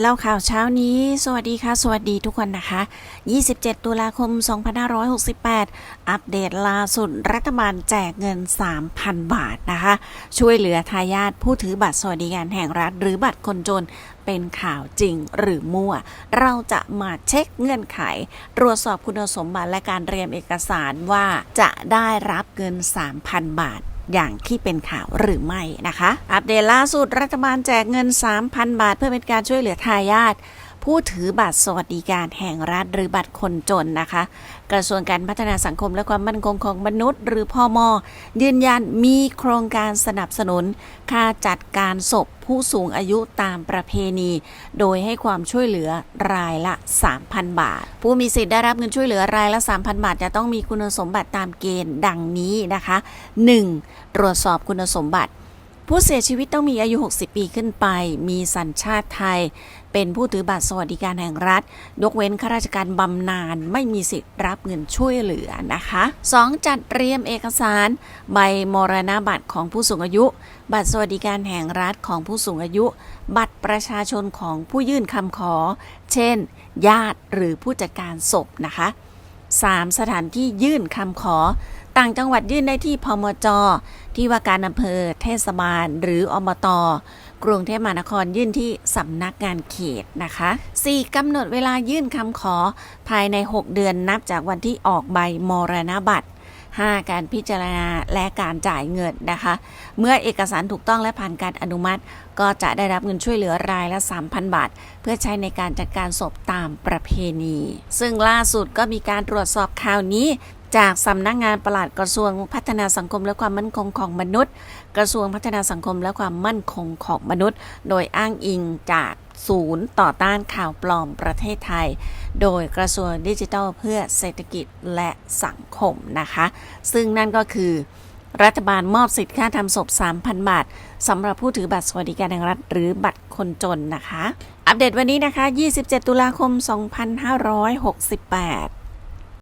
เล่าข่าวเช้านี้ สวัสดีค่ะ สวัสดีทุกคนนะคะ 27 ตุลาคม 2568 อัปเดตล่าสุด รัฐบาลแจกเงิน 3,000 บาทนะคะ ช่วยเหลือทายาทผู้ถือบัตรสวัสดิการแห่งรัฐ หรือบัตรคนจนเป็นข่าวจริงหรือมั่ว เราจะมาเช็คเงื่อนไข ตรวจสอบคุณสมบัติและการเตรียมเอกสารว่าจะได้รับเงิน 3,000 บาท อย่างที่เป็นข่าวหรือไม่นะคะ อัปเดตล่าสุดรัฐบาลแจกเงิน 3,000 บาท เพื่อเป็นการช่วยเหลือทายาท ผู้ถือบัตรสวัสดิการแห่งรัฐหรือบัตรคนจนนะคะ กระทรวงการพัฒนาสังคมและความมั่นคงของมนุษย์ หรือพอมยืนยันมีโครงการสนับสนุน ค่าจัดการศพผู้สูงอายุตามประเพณี โดยให้ความช่วยเหลือรายละ 3,000 บาท ผู้มีสิทธิ์ได้รับเงินช่วยเหลือรายละ 3,000 บาท จะต้องมีคุณสมบัติตามเกณฑ์ดังนี้นะคะ 1. ตรวจสอบคุณสมบัติ ผู้เสียชีวิตต้องมีอายุ 60 ปีขึ้นไป มีสัญชาติไทย เป็นผู้ถือบัตรสวัสดิการแห่งรัฐ ยกเว้นข้าราชการบำนาญไม่มีสิทธิ์รับเงินช่วยเหลือนะคะ 2. จัดเตรียมเอกสาร ใบมรณบัตรของผู้สูงอายุ บัตรสวัสดิการแห่งรัฐของผู้สูงอายุ บัตรประชาชนของผู้ยื่นคำขอ เช่น ญาติหรือผู้จัดการศพนะคะ 3. สถานที่ยื่นคำขอ ต่างจังหวัดยื่นได้ที่พมจ ที่ว่าการอำเภอ เทศบาล หรืออบตกรุงเทพมหานครยื่นที่สำนักงานเขตนะคะ 4. กำหนดเวลายื่นคำขอ ภายใน 6 เดือนนับจากวันที่ออกใบมรณบัตร 5. การพิจารณาและการจ่ายเงินนะคะ เมื่อเอกสารถูกต้องและผ่านการอนุมัติ ก็จะได้รับเงินช่วยเหลือรายละ 3,000 บาท เพื่อใช้ในการจัดการศพตามประเพณี ซึ่งล่าสุดก็มีการตรวจสอบข่าวนี้ จากสำนักงานปลัดกระทรวงพัฒนาสังคมและความมั่นคงของมนุษย์ กระทรวงพัฒนาสังคมและความมั่นคงของมนุษย์ โดยอ้างอิงจากศูนย์ต่อต้านข่าวปลอมประเทศไทย โดยกระทรวงดิจิทัลเพื่อเศรษฐกิจและสังคมนะคะ ซึ่งนั่นก็คือรัฐบาลมอบสิทธิค่าทำศพ 3,000 บาทสำหรับผู้ถือบัตรสวัสดิการแห่งรัฐหรือบัตรคนจนนะคะ อัปเดตวันนี้นะคะ 27 ตุลาคม 2568